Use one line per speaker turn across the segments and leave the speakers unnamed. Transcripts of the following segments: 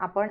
आपण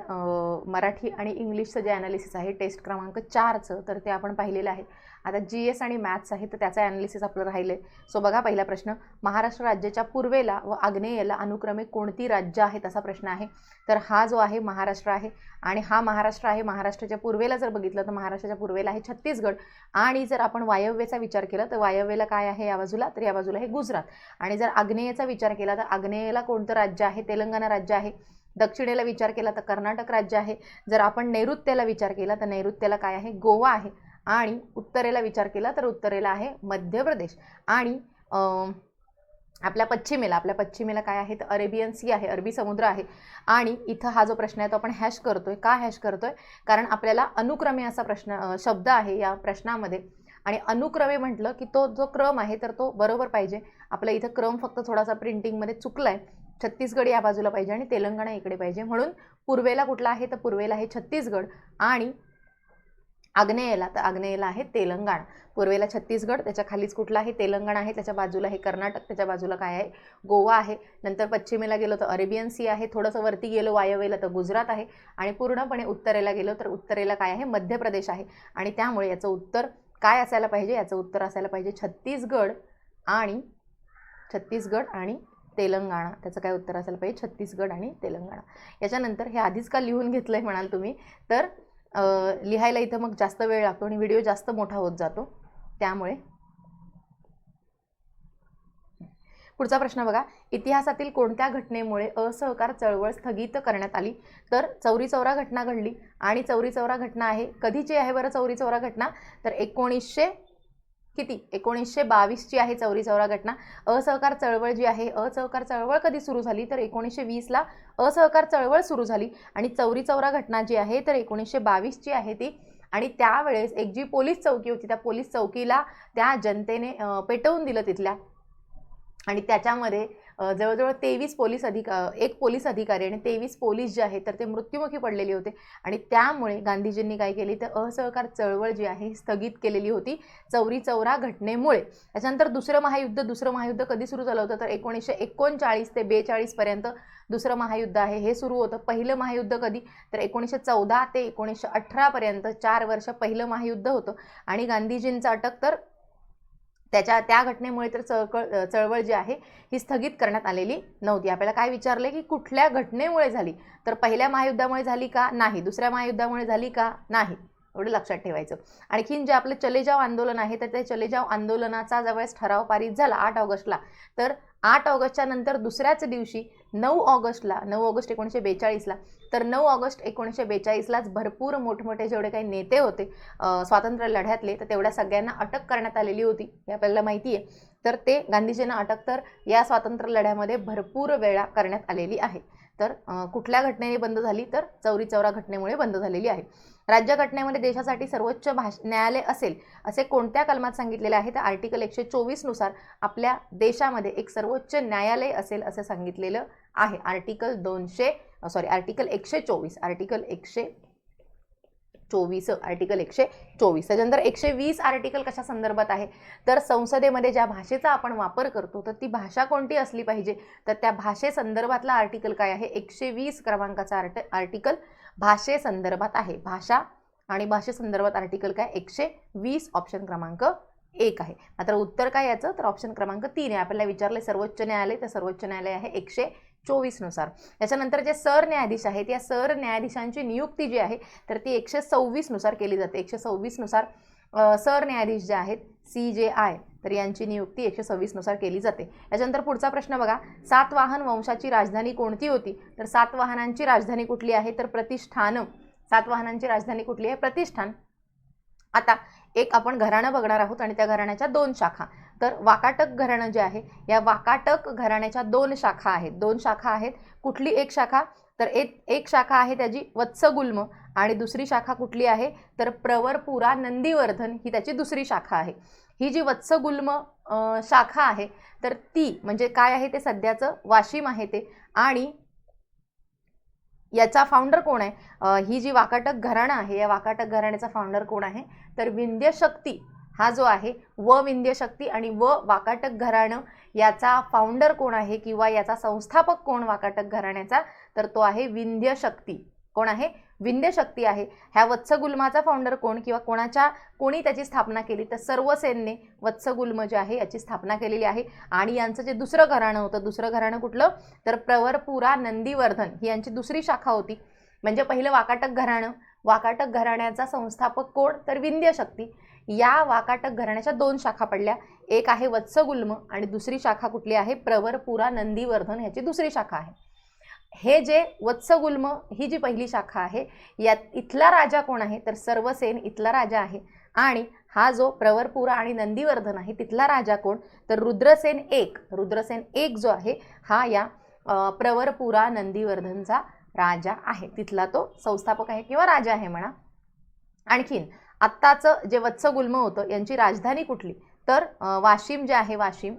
मराठी आणि इंग्लिशचं जे ॲनालिसिस आहे टेस्ट क्रमांक चारचं तर ते आपण पाहिलेलं आहे. आता जी एस आणि मॅथ्स आहे तर त्याचं ॲनालिसिस आपलं राहिलं आहे सो बघा पहिला प्रश्न. महाराष्ट्र राज्याच्या पूर्वेला व आग्नेयेला अनुक्रमे कोणती राज्य आहेत असा प्रश्न आहे. तर हा जो आहे महाराष्ट्र आहे. आणि हा महाराष्ट्र आहे महाराष्ट्राच्या पूर्वेला जर बघितलं तर महाराष्ट्राच्या पूर्वेला आहे छत्तीसगड. आणि जर आपण वायव्येचा विचार केला तर वायव्येला काय आहे या बाजूला? तर या बाजूला आहे गुजरात. आणि जर आग्नेयेचा विचार केला तर आग्नेयेला कोणतं राज्य आहे? तेलंगणा राज्य आहे. दक्षिणेला विचार केला तर कर्नाटक राज्य आहे. जर आपण नैऋत्याला विचार केला तर नैऋत्याला काय आहे? गोवा आहे. आणि उत्तरेला विचार केला तर उत्तरेला आहे मध्य प्रदेश. आणि आपल्या पश्चिमेला आपल्या पश्चिमेला काय आहे? तर अरेबियन सी आहे अरबी समुद्र आहे. आणि इथं हा जो प्रश्न आहे तो आपण हॅश करतोय. का हॅश करतोय? कारण आपल्याला अनुक्रमे असा प्रश्न शब्द आहे या प्रश्नामध्ये. आणि अनुक्रमे म्हटलं की तो जो क्रम आहे तर तो बरोबर पाहिजे. आपल्या इथं क्रम फक्त थोडासा प्रिंटिंगमध्ये चुकला आहे छत्तीसगड या बाजूला पाहिजे आणि तेलंगणा इकडे पाहिजे. म्हणून पूर्वेला कुठला आहे? तर पूर्वेला आहे छत्तीसगड आणि आग्नेयेला. तर आग्नेयेला आहे तेलंगणा. पूर्वेला छत्तीसगड त्याच्या खालीच कुठला आहे? तेलंगणा आहे. त्याच्या बाजूला आहे कर्नाटक त्याच्या बाजूला काय आहे? गोवा आहे. नंतर पश्चिमेला गेलो तर अरेबियन सी आहे. थोडंसं वरती गेलो वायव्येला तर गुजरात आहे. आणि पूर्णपणे उत्तरेला गेलो तर उत्तरेला काय आहे? मध्य प्रदेश आहे. आणि त्यामुळे याचं उत्तर काय असायला पाहिजे? याचं उत्तर असायला पाहिजे छत्तीसगड आणि छत्तीसगड आणि तेलंगणा त्याचं काय उत्तर असायला पाहिजे? छत्तीसगड आणि तेलंगणा. याच्यानंतर हे आधीच का लिहून घेतलं आहे म्हणाल तुम्ही? तर लिहायला इथं मग जास्त वेळ लागतो आणि व्हिडिओ जास्त मोठा होत जातो. त्यामुळे पुढचा प्रश्न बघा. इतिहासातील कोणत्या घटनेमुळे असहकार चळवळ स्थगित करण्यात आली? तर चौरी चौरा घटना घडली आणि चौरी चौरा घटना आहे. कधीची आहे बरं चौरी चौरा घटना? तर एकोणीसशे किती? एकोणीसशे बावीसची आहे चौरी चौरा घटना असहकार चळवळ जी आहे असहकार चळवळ कधी सुरू झाली? तर एकोणीसशे वीसला असहकार चळवळ सुरू झाली. आणि चौरी चौरा घटना जी आहे तर एकोणीसशे बावीसची आहे ती. आणि त्यावेळेस एक जी पोलीस चौकी होती त्या पोलीस चौकीला त्या जनतेने पेटवून दिलं तिथल्या. आणि त्याच्यामध्ये जवळजवळ तेवीस पोलीस अधिक एक पोलीस अधिकारी आणि तेवीस पोलीस जे आहेत तर ते मृत्युमुखी पडलेले होते. आणि त्यामुळे गांधीजींनी काय केली तर असहकार चळवळ जी आहे ही स्थगित केलेली होती चौरी चौरा घटनेमुळे. त्याच्यानंतर दुसरं महायुद्ध दुसरं महायुद्ध कधी सुरू झालं होतं? तर एकोणीसशे एकोणचाळीस ते बेचाळीसपर्यंत दुसरं महायुद्ध आहे हे सुरू होतं. पहिलं महायुद्ध कधी? तर एकोणीसशे चौदा ते एकोणीसशे अठरापर्यंत चार वर्ष पहिलं महायुद्ध होतं. आणि गांधीजींचं अटक तर त्याच्या त्या घटनेमुळे तर चळकळ चळवळ जी आहे ही स्थगित करण्यात आलेली नव्हती. आपल्याला काय विचारले की कुठल्या घटनेमुळे झाली? तर पहिल्या महायुद्धामुळे झाली का? नाही. दुसऱ्या महायुद्धामुळे झाली का? नाही. एवढं लक्षात ठेवायचं. आणखीन जे आपलं चलेजाव आंदोलन आहे तर त्या चलेजाव आंदोलनाचा ज्यावेळेस ठराव पारित झाला आठ ऑगस्टला. तर आठ ऑगस्टच्या नंतर दुसऱ्याच दिवशी नऊ ऑगस्टला नऊ ऑगस्ट एकोणीसशे बेचाळीसला तर नऊ ऑगस्ट एकोणीसशे बेचाळीसलाच भरपूर मोठमोठे जेवढे काही नेते होते स्वातंत्र्य लढ्यातले तर तेवढ्या सगळ्यांना अटक करण्यात आलेली होती हे आपल्याला माहिती आहे. तर ते गांधीजींना अटक तर या स्वातंत्र्य लढ्यामध्ये भरपूर वेळा करण्यात आलेली आहे. तर कुठल्या घटनेने बंद झाली तर चौरी चौरा घटनेमुळे बंद झालेली आहे. राज्य घटनेमध्ये देशासाठी सर्वोच्च भाष न्यायालय असेल असे कोणत्या कलमात सांगितलेले आहे? तर आर्टिकल एकशे चोवीसनुसार आपल्या देशामध्ये एक सर्वोच्च न्यायालय असेल असं सांगितलेलं आहे. आर्टिकल दोनशे सॉरी आर्टिकल एकशे चोवीस आर्टिकल एकशे चोवीस आर्टिकल एकशे चोवीस. त्याच्यानंतर एकशे वीस आर्टिकल कशा संदर्भात आहे? तर संसदेमध्ये ज्या भाषेचा आपण वापर करतो तर ती भाषा कोणती असली पाहिजे? तर त्या भाषेसंदर्भातला आर्टिकल काय आहे? एकशे वीस क्रमांकाचा आर्ट आर्टिकल भाषेसंदर्भात आहे. भाषा आणि भाषेसंदर्भात आर्टिकल काय? एकशे वीस ऑप्शन क्रमांक एक आहे. मात्र उत्तर काय याचं? तर ऑप्शन क्रमांक तीन आहे. आपल्याला विचारले सर्वोच्च न्यायालय तर सर्वोच्च न्यायालय आहे एकशे चोवीसनुसार त्याच्यानंतर जे सर न्यायाधीश आहेत या सरन्यायाधीशांची नियुक्ती जी आहे तर ती एकशे सव्वीसनुसार केली जाते. एकशे सव्वीसनुसार सरन्यायाधीश जे आहेत सी जे आय तर यांची नियुक्ती एकशे सव्वीसनुसार केली जाते. याच्यानंतर पुढचा प्रश्न बघा. सातवाहन वंशाची राजधानी कोणती होती? तर सातवाहनांची राजधानी कुठली आहे? तर प्रतिष्ठान सातवाहनांची राजधानी कुठली आहे? प्रतिष्ठान. आता एक आपण घराणं बघणार आहोत आणि त्या घराण्याच्या दोन शाखा. तर वाकाटक घराणं जे आहे या वाकाटक घराण्याच्या दोन शाखा आहेत. दोन शाखा आहेत कुठली एक शाखा? तर एक एक शाखा आहे त्याची वत्सगुल्म आणि दुसरी शाखा कुठली आहे? तर प्रवरपुरा नंदीवर्धन ही त्याची दुसरी शाखा आहे. ही जी वत्सगुल्म शाखा आहे तर ती म्हणजे काय आहे ते सध्याचं वाशिम आहे ते. आणि याचा फाउंडर कोण आहे? ही जी वाकाटक घराणं आहे या वाकाटक घराण्याचा फाउंडर कोण आहे? तर विंध्यशक्ती हा जो आहे व विंध्यशक्ती आणि व वाकाटक घराणं याचा फाउंडर कोण आहे किंवा याचा संस्थापक कोण वाकाटक घराण्याचा तर तो आहे विंध्यशक्ती. कोण आहे? विंध्यशक्ती आहे. ह्या वत्सगुल्माचा फाउंडर कोण किंवा कोणाच्या कोणी त्याची स्थापना केली तर सर्वसेनने वत्सगुल्म जे आहे याची स्थापना केलेली आहे. आणि यांचं जे दुसरं घराणं होतं दुसरं घराणं कुठलं? तर प्रवरपुरा नंदीवर्धन ही यांची दुसरी शाखा होती. म्हणजे पहिलं वाकाटक घराणं वाकाटक घराण्याचा संस्थापक कोण? तर विंध्य शक्ती. या वाकाटक घराण्याच्या दोन शाखा पडल्या. एक आहे वत्सगुल्म आणि दुसरी शाखा कुठली आहे? प्रवरपुरा नंदीवर्धन ह्याची दुसरी शाखा आहे. हे जे वत्सगुल्म ही जी पहिली शाखा आहे यात इथला राजा कोण आहे? तर सर्वसेन इथला राजा आहे. आणि हा जो प्रवरपुरा आणि नंदीवर्धन आहे तिथला राजा कोण? तर रुद्रसेन एक. रुद्रसेन एक जो आहे हा या प्रवरपुरा नंदीवर्धनचा राजा आहे. तिथला तो संस्थापक आहे किंवा राजा आहे म्हणा. आणखीन आत्ताचं जे वत्सगुल्म होतं यांची राजधानी कुठली? तर वाशिम जे आहे वाशिम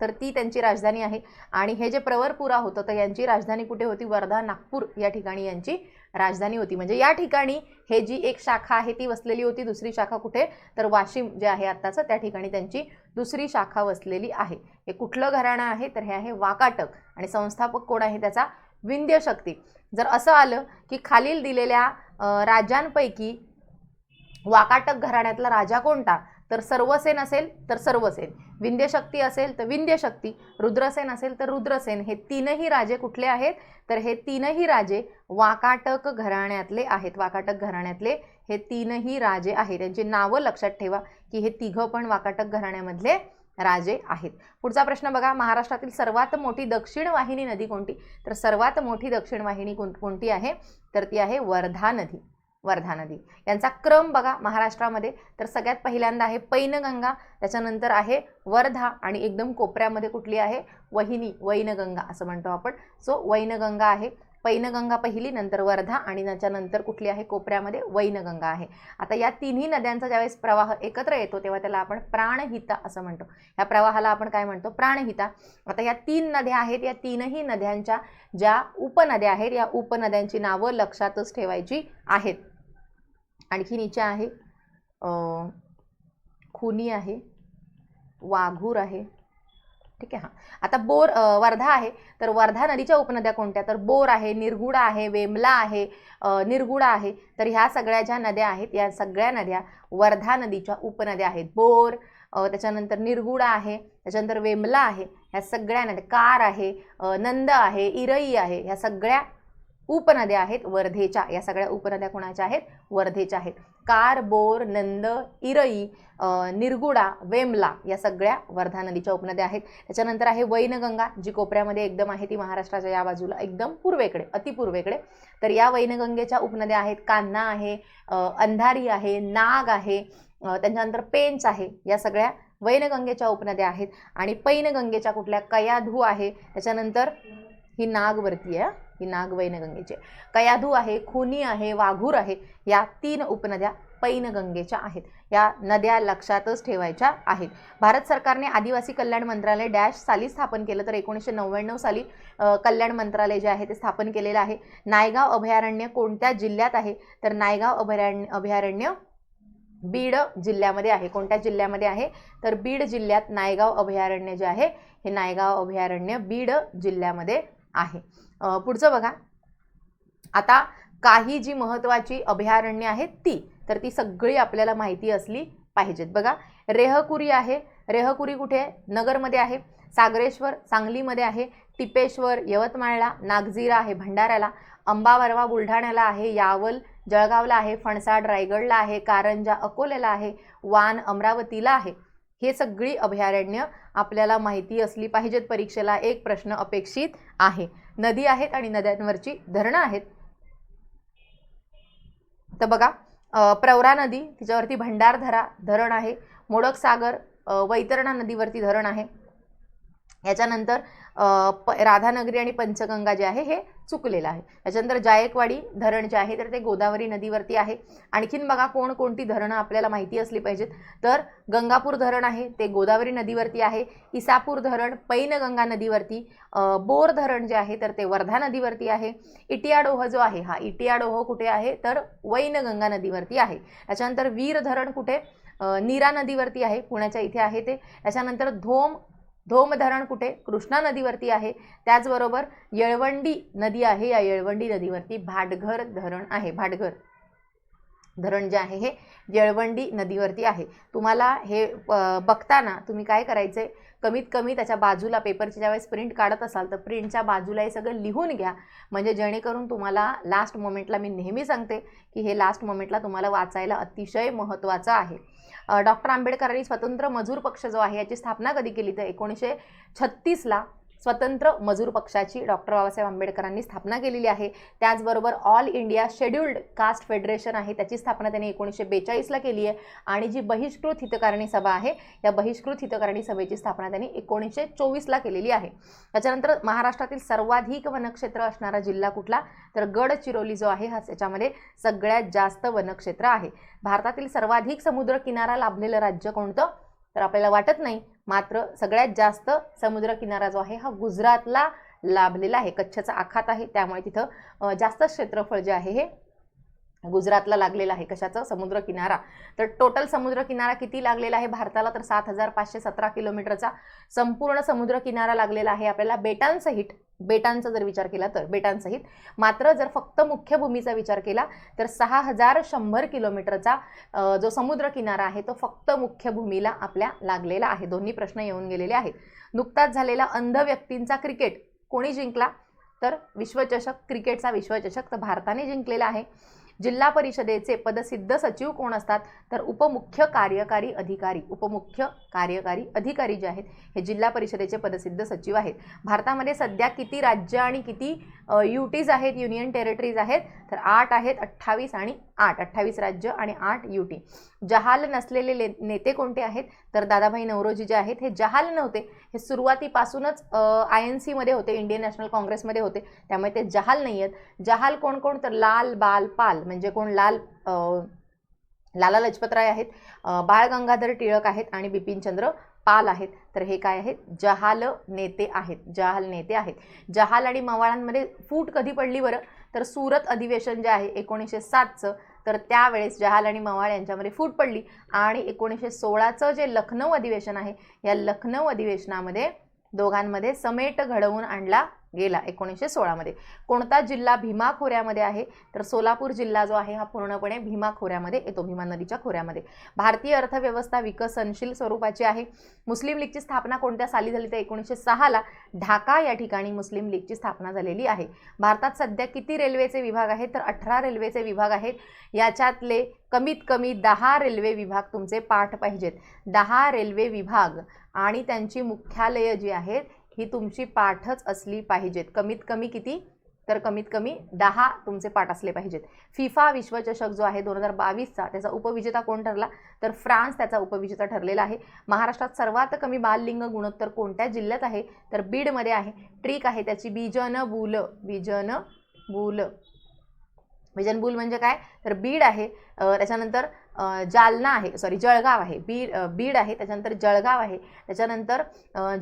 तर ती त्यांची राजधानी आहे. आणि हे जे प्रवरपुरा होतं तर यांची राजधानी कुठे होती? वर्धा नागपूर या ठिकाणी यांची राजधानी होती. म्हणजे या ठिकाणी हे जी एक शाखा आहे ती वसलेली होती. दुसरी शाखा कुठे? तर वाशिम जे आहे आत्ताचं त्या ठिकाणी त्यांची दुसरी शाखा वसलेली आहे. हे कुठलं घराणं आहे? तर हे आहे वाकाटक. आणि संस्थापक कोण आहे? त्याचा विंध्य शक्ती जर असं आलं की खालील दिलेल्या राजांपैकी वाकाटक घराण्यातला राजा कोणता? तर सर्वसेन असेल तर सर्वसेन. विंध्यशक्ती असेल तर विंध्यशक्ती. रुद्रसेन असेल तर रुद्रसेन. हे तीनही राजे कुठले आहेत? तर हे तीनही राजे वाकाटक घराण्यातले आहेत. वाकाटक घराण्यातले हे तीनही राजे आहेत. त्यांची नावं लक्षात ठेवा की हे तिघं पण वाकाटक घराण्यामधले राजे आहेत. पुढचा प्रश्न बघा महाराष्ट्रातील सर्वात मोठी दक्षिण वाहिनी नदी कोणती? तर सर्वात मोठी दक्षिण वाहिनी कोण कोणती आहे? तर ती आहे वर्धा नदी वर्धा नदी. यांचा क्रम बघा महाराष्ट्रामध्ये. तर सगळ्यात पहिल्यांदा आहे पैनगंगा त्याच्यानंतर आहे वर्धा आणि एकदम कोपऱ्यामध्ये कुठली आहे? वहिनी वैनगंगा असं म्हणतो आपण. सो वैनगंगा आहे. पैनगंगा पहिली नंतर वर्धा आणि त्याच्यानंतर कुठली आहे? कोपऱ्यामध्ये वैनगंगा आहे. आता या तिन्ही नद्यांचा ज्यावेळेस प्रवाह एकत्र येतो तेव्हा त्याला आपण प्राणहिता असं म्हणतो. या प्रवाहाला आपण काय म्हणतो? प्राणहिता. आता या तीन नद्या आहेत. या तीनही नद्यांच्या ज्या उपनद्या आहेत या उपनद्यांची नावं लक्षातच ठेवायची आहेत. आणखी नीचे आहे खुनी आहे वाघूर आहे ठीक आहे हां. आता बोर वर्धा आहे. तर वर्धा नदीच्या उपनद्या कोणत्या? तर बोर आहे निरगुडा आहे वेमला आहे निरगुडा आहे. तर ह्या सगळ्या ज्या नद्या आहेत या सगळ्या नद्या वर्धा नदीच्या उपनद्या आहेत. बोर त्याच्यानंतर निरगुडा आहे त्याच्यानंतर वेमला आहे ह्या सगळ्या नद्या कार आहे नंद आहे इरई आहे ह्या सगळ्या उपनद्या आहेत वर्धेच्या. या सगळ्या उपनद्या कोणाच्या आहेत? वर्धेच्या आहेत. कार बोर नंद इरई निरगुडा वेमला या सगळ्या वर्धा नदीच्या उपनद्या आहेत. त्याच्यानंतर आहे वैनगंगा जी कोपऱ्यामध्ये एकदम आहे ती महाराष्ट्राच्या या बाजूला एकदम पूर्वेकडे अतिपूर्वेकडे तर या वैनगंगेच्या उपनद्या आहेत. कान्हा आहे अंधारी आहे नाग आहे त्यांच्यानंतर त्याच्यानंतर पेंच आहे. या सगळ्या वैनगंगेच्या उपनद्या आहेत. आणि पैनगंगेच्या कुठल्या? कयाधू आहे. त्याच्यानंतर ही नागवरती आहे ही. नाग वैनगंगेची आहे. कयाधू आहे खुनी आहे वाघूर आहे या तीन उपनद्या पैनगंगेच्या आहेत. या नद्या लक्षातच ठेवायच्या आहेत. भारत सरकारने आदिवासी कल्याण मंत्रालय डॅश साली स्थापन केलं तर एकोणीसशे नव्याण्णव साली कल्याण मंत्रालय जे आहे ते स्थापन केलेलं आहे. नायगाव अभयारण्य कोणत्या जिल्ह्यात आहे? तर नायगाव अभयारण्य अभयारण्य बीड जिल्ह्यामध्ये आहे. कोणत्या जिल्ह्यामध्ये आहे? तर बीड जिल्ह्यात नायगाव अभयारण्य जे आहे हे नायगाव अभयारण्य बीड जिल्ह्यामध्ये आहे. पुढचं बघा. आता काही जी महत्त्वाची अभयारण्य आहेत ती तर ती सगळी आपल्याला माहिती असली पाहिजेत. बघा रेहकुरी आहे. रेहकुरी कुठे? आहे नगरमध्ये आहे. सागरेश्वर सांगलीमध्ये आहे. टिपेश्वर यवतमाळला नागझिरा आहे भंडाऱ्याला. अंबावरवा बुलढाण्याला आहे. यावल जळगावला आहे. फणसाड रायगडला आहे. कारंजा अकोल्याला आहे. वान अमरावतीला आहे. हे सगळी अभयारण्य आपल्याला माहिती असली पाहिजेत. परीक्षेला एक प्रश्न अपेक्षित आहे. नदी आहेत आणि नद्यांवरची धरणं आहेत. तर बघा प्रवरा नदी तिच्यावरती भंडारधरा धरण आहे. मोडक सागर वैतरणा नदीवरती धरण आहे. याच्यानंतर प राधानगरी आणि पंचगंगा जे आहे हे चुकलेलं आहे. त्याच्यानंतर जायकवाडी धरण जे आहे तर ते गोदावरी नदीवरती आहे. आणखीन बघा कोणकोणती धरणं आपल्याला माहिती असली पाहिजेत. तर गंगापूर धरण आहे ते गोदावरी नदीवरती आहे. इसापूर धरण पैनगंगा नदीवरती बोर धरण जे आहे तर ते वर्धा नदीवरती आहे. इटियाडोह जो आहे हा इटियाडोह कुठे आहे तर वैनगंगा नदीवरती आहे. त्याच्यानंतर वीर धरण कुठे नीरा नदीवरती आहे पुण्याच्या इथे आहे ते. त्याच्यानंतर धोम धोम धरण कुठे? कृष्णा नदीवरती आहे. त्याचबरोबर येळवंडी नदी आहे. या येळवंडी नदीवरती भाटघर धरण आहे. भाटघर धरण जे आहे हे येळवंडी नदीवरती आहे. तुम्हाला हे प- बघताना तुम्ही काय करायचं कमीत कमी त्याच्या बाजूला पेपरची ज्यावेळेस प्रिंट काढत असाल तर प्रिंटच्या बाजूला हे सगळं लिहून घ्या. म्हणजे जेणेकरून तुम्हाला लास्ट मोमेंटला मी नेहमी सांगते की हे लास्ट मोमेंटला तुम्हाला वाचायला अतिशय महत्त्वाचं आहे. डॉक्टर आंबेडकरांनी स्वतंत्र मजूर पक्ष जो आहे याची स्थापना कधी केली? तर एकोणीसशे छत्तीसला स्वतंत्र मजूर पक्षाची डॉक्टर बाबासाहेब आंबेडकरांनी स्थापना केलेली आहे. त्याचबरोबर all India scheduled caste federation आहे. त्याची स्थापना त्यांनी एकोणीसशे बेचाळीसला केली आहे. आणि जी बहिष्कृत हितकारणी सभा आहे या बहिष्कृत हितकारणी सभेची स्थापना त्यांनी एकोणीसशे चोवीसला केलेली आहे. त्याच्यानंतर महाराष्ट्रातील सर्वाधिक वनक्षेत्र असणारा जिल्हा कुठला? तर गडचिरोली जो आहे हा त्याच्यामध्ये सगळ्यात जास्त वनक्षेत्र आहे. भारतातील सर्वाधिक समुद्र किनारा लाभलेलं राज्य कोणतं? तर आपल्याला वाटत नाही. मात्र सगळ्यात जास्त समुद्रकिनारा जो आहे हा गुजरातला लाभलेला आहे. कच्छचा आखात आहे. त्यामुळे तिथं जास्त क्षेत्रफळ जे आहे हे गुजरातला लागलेला आहे कशाचं? समुद्र किनारा तर टोटल समुद्र किनारा किती लागलेला आहे? भारताला तर सात हजार पाचशे सतरा किलोमीटरचा संपूर्ण समुद्र किनारा लागलेला आहे आपल्याला बेटांसहित. बेटांचा जर विचार केला तर बेटांसहित. मात्र जर फक्त मुख्य भूमीचा विचार केला तर सहा हजार शंभर किलोमीटरचा जो समुद्र किनारा आहे तो फक्त मुख्य भूमीला आपल्या लागलेला आहे. दोन्ही प्रश्न येऊन गेलेले आहेत. नुकताच झालेला अंध व्यक्तींचा क्रिकेट कोणी जिंकला? तर विश्वचषक क्रिकेटचा विश्वचषक तर भारताने जिंकलेला आहे. जिल्हा परिषदेचे पदसिद्ध सचिव कोण असतात? तर उपमुख्य कार्यकारी अधिकारी उपमुख्य कार्यकारी अधिकारी जे आहेत हे जिल्हा परिषदेचे पदसिद्ध सचिव आहेत. भारतामध्ये सध्या किती राज्य आणि किती युटीज आहेत युनियन टेरिटरीज आहेत? तर आठ आहेत अठ्ठावीस आणि आठ अठ्ठावीस राज्य आणि आठ युटी जहाल नसलेले ले- नेते कोणते आहेत? तर दादाभाई नवरोजी जे आहेत हे जहाल नव्हते. हे सुरुवातीपासूनच आय एन सीमध्ये होते इंडियन नॅशनल काँग्रेसमध्ये होते. त्यामुळे ते जहाल नाही आहेत. जहाल कोण कोण? तर लाल बाल पाल. म्हणजे कोण? लाल अ, लाला लजपतराय आहेत. बाळ गंगाधर टिळक आहेत आणि बिपिनचंद्र पाल आहेत. तर हे काय आहेत? जहाल नेते आहेत. जहाल नेते आहेत. जहाल आणि मवाळांमध्ये फूट कधी पडली बरं? तर सुरत अधिवेशन जे आहे एकोणीसशे सातचं तर त्यावेळेस जहाल आणि मवाळ यांच्यामध्ये फूट पडली. आणि एकोणीसशे सोळाचं जे लखनौ अधिवेशन आहे या लखनौ अधिवेशनामध्ये दोघांमध्ये समेट घडवून आणला गेला एकोणीसशे सोळामध्ये कोणता जिल्हा भीमा खोऱ्यामध्ये आहे? तर सोलापूर जिल्हा जो आहे हा पूर्णपणे भीमा खोऱ्यामध्ये येतो भीमा नदीच्या खोऱ्यामध्ये. भारतीय अर्थव्यवस्था विकसनशील स्वरूपाची आहे. मुस्लिम लीगची स्थापना कोणत्या साली झाली? तर एकोणीसशे सहाला ढाका या ठिकाणी मुस्लिम लीगची स्थापना झालेली आहे. भारतात सध्या किती रेल्वेचे विभाग आहेत? तर अठरा रेल्वेचे विभाग आहेत. याच्यातले कमीत कमी दहा रेल्वे विभाग तुमचे पाठ पाहिजेत. दहा रेल्वे विभाग आणि त्यांची मुख्यालयं जी आहेत ही तुमची पाठच असली पाहिजेत. कमीत कमी किती? तर कमीत कमी दहा तुमचे पाठ असले पाहिजेत. फिफा विश्वचषक जो आहे दोन हजार बावीसचा त्याचा उपविजेता कोण ठरला? तर फ्रान्स त्याचा उपविजेता ठरलेला आहे. महाराष्ट्रात सर्वात कमी बाललिंग गुणोत्तर कोणत्या जिल्ह्यात आहे? तर बीडमध्ये आहे. ट्रिक आहे त्याची बीजन बुल बीजन बुल बीजन बुल म्हणजे काय? तर बीड आहे. त्याच्यानंतर जालना आहे सॉरी जळगाव आहे. बीड बीड आहे त्याच्यानंतर जळगाव आहे त्याच्यानंतर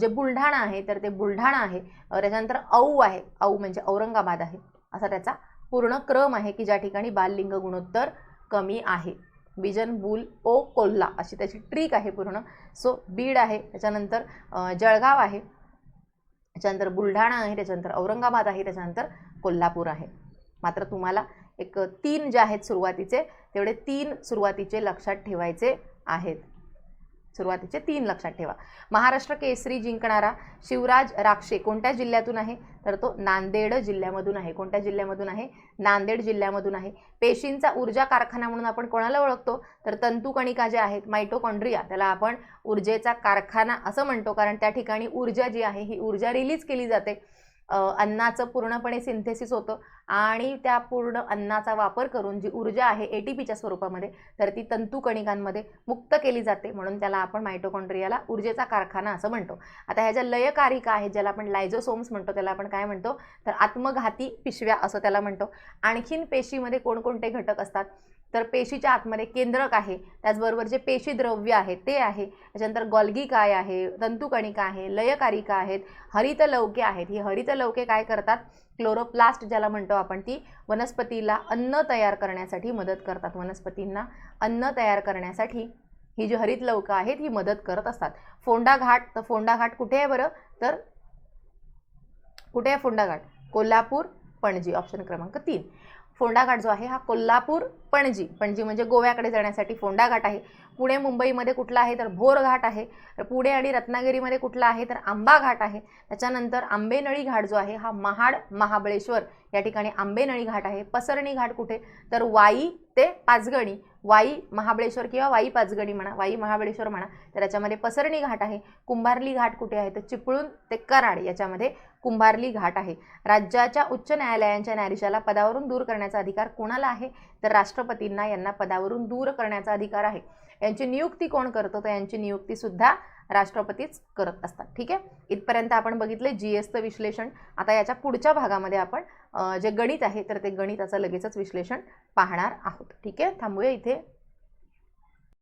जे बुलढाणा आहे तर ते बुलढाणा आहे त्याच्यानंतर औ आहे. औ म्हणजे औरंगाबाद आहे. असा त्याचा पूर्ण क्रम आहे की ज्या ठिकाणी बाललिंग गुणोत्तर कमी आहे. बिजन बुल ओ कोल्हा अशी त्याची ट्रिक आहे पूर्ण. सो बीड आहे त्याच्यानंतर जळगाव आहे त्याच्यानंतर बुलढाणा आहे त्याच्यानंतर औरंगाबाद आहे त्याच्यानंतर कोल्हापूर आहे. मात्र तुम्हाला एक तीन जे आहेत सुरुवातीचे तेवढे तीन सुरुवातीचे लक्षात ठेवायचे आहेत. सुरुवातीचे तीन लक्षात ठेवा. महाराष्ट्र केसरी जिंकणारा शिवराज राक्षे कोणत्या जिल्ह्यातून आहे? तर तो नांदेड जिल्ह्यामधून आहे. कोणत्या जिल्ह्यामधून आहे? नांदेड जिल्ह्यामधून आहे. पेशींचा ऊर्जा कारखाना म्हणून आपण कोणाला ओळखतो? तर तंतुकणिका ज्या आहेत मायटोकॉन्ड्रिया त्याला आपण ऊर्जेचा कारखाना असं म्हणतो. कारण त्या ठिकाणी ऊर्जा जी आहे ही ऊर्जा रिलीज केली जाते. अन्नाचं पूर्णपणे सिंथेसिस होतं. आणि त्या पूर्ण अन्नाचा वापर करून जी ऊर्जा आहे ए टी पीच्या स्वरूपामध्ये तर ती तंतुकणिकांमध्ये मुक्त केली जाते. म्हणून त्याला आपण मायटोकॉन्ड्रियाला ऊर्जेचा कारखाना असं म्हणतो. आता ह्या ज्या लयकारिका आहेत ज्याला आपण लायझोसोम्स म्हणतो त्याला आपण काय म्हणतो? तर आत्मघाती पिशव्या असं त्याला म्हणतो. आणखीन पेशीमध्ये कोणकोणते घटक असतात? तर पेशीच्या आतमध्ये केंद्रक आहे. त्याचबरोबर जे पेशी द्रव्य आहे ते आहे. त्याच्यानंतर गॉल्गी काय आहे? तंतुकणिका आहे. लयकारिका आहेत. हरितलवके आहेत. ही हरितलवके काय करतात? क्लोरोप्लास्ट ज्याला म्हणतो आपण ती वनस्पतीला अन्न तयार करण्यासाठी मदत करतात. वनस्पतींना अन्न तयार करण्यासाठी ही जी हरित लवकं आहेत ही मदत करत असतात. फोंडा घाट तर फोंडा घाट कुठे आहे बरं? तर कुठे आहे फोंडा घाट कोल्हापूर पणजी ऑप्शन क्रमांक तीन. फोंडाघाट जो आहे हा कोल्हापूर पणजी पणजी म्हणजे गोव्याकडे जाण्यासाठी फोंडाघाट आहे. पुणे मुंबईमध्ये कुठला आहे तर भोर घाट आहे. तर पुणे आणि रत्नागिरीमध्ये कुठला आहे तर आंबा घाट आहे. त्याच्यानंतर आंबेनळी घाट जो आहे हा महाड महाबळेश्वर या ठिकाणी आंबेनळी घाट आहे. पसरणी घाट कुठे? तर वाई ते पाचगणी. वाई महाबळेश्वर किंवा वाई पाचगणी म्हणा वाई महाबळेश्वर म्हणा तर याच्यामध्ये पसरणी घाट आहे. कुंभारली घाट कुठे आहे? तर चिपळूण ते कराड याच्यामध्ये कुंभारली घाट आहे. राज्याच्या उच्च न्यायालयांच्या न्यायाधीशाला पदावरून दूर करण्याचा अधिकार कोणाला आहे? तर राष्ट्रपतींना यांना पदावरून दूर करण्याचा अधिकार आहे. यांची नियुक्ती कोण करतो? तर यांची नियुक्तीसुद्धा राष्ट्रपतीच करत असतात. ठीक आहे? इथपर्यंत आपण बघितले जी एसचं विश्लेषण. आता याच्या पुढच्या भागामध्ये आपण जे गणित आहे तर ते गणिताचं लगेचच विश्लेषण पाहणार आहोत. ठीक आहे? थांबूया इथे.